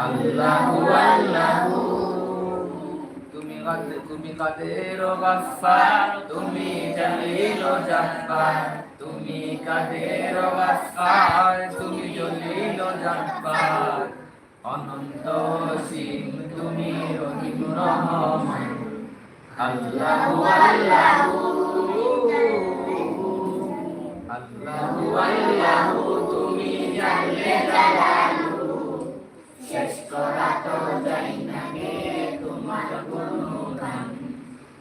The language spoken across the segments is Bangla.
আল্লাহু আল্লাহু। তুমি কাদের তুমি কাদের গাফফার তুমি জলিল জব্বার তুমি কাদের গাফফার তুমি জলিল জব্বার অনন্ত সীম তুমি রহিম রহমান। আল্লাহু আল্লাহু। আল্লাহু আল্লাহু, তুমি জানলে জালালু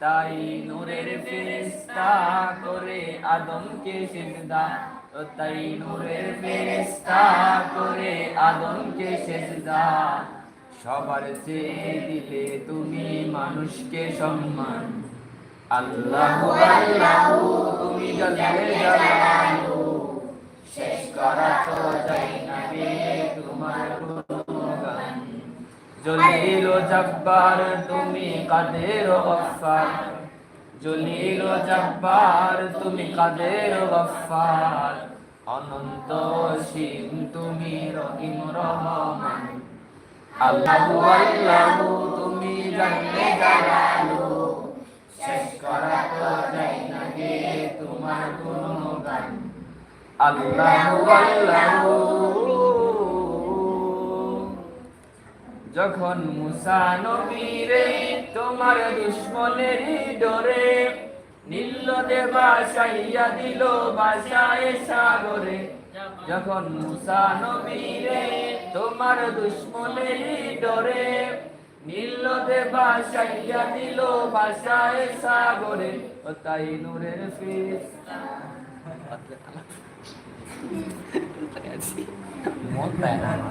তাই নূরের ফেরেশতা করে আদমকে সিজদা। তাই নূরের ফেরেশতা করে আদমকে সিজদা। সবার চেয়ে দিলে তুমি মানুষকে সম্মান। আল্লাহু আল্লাহু, তুমি শেষ করা তো যাই না তোমার জলিল জব্বার, তুমি কাদের ও গফফার জলিল জব্বার, তুমি কাদের ও গফফার অনন্ত সীম তুমি রহিম রহমান। আল্লাহু আল্লাহু, তুমি জানলে জালালু। শেষ করা তো যাই না গে তোমার গুণগান। আল্লাহু আল্লাহু যখন মুসা নবীরে তোমার দুশ্মনের ডরে নীল দেবা সাইয়া দিল বাসায় সাগরে। যখন মুসা নবীরে তোমার দুশ্মনের ডরে নীল দেবা সাইয়া দিল বাসায় সাগরে। ও তাই নূরের ফিস মন না।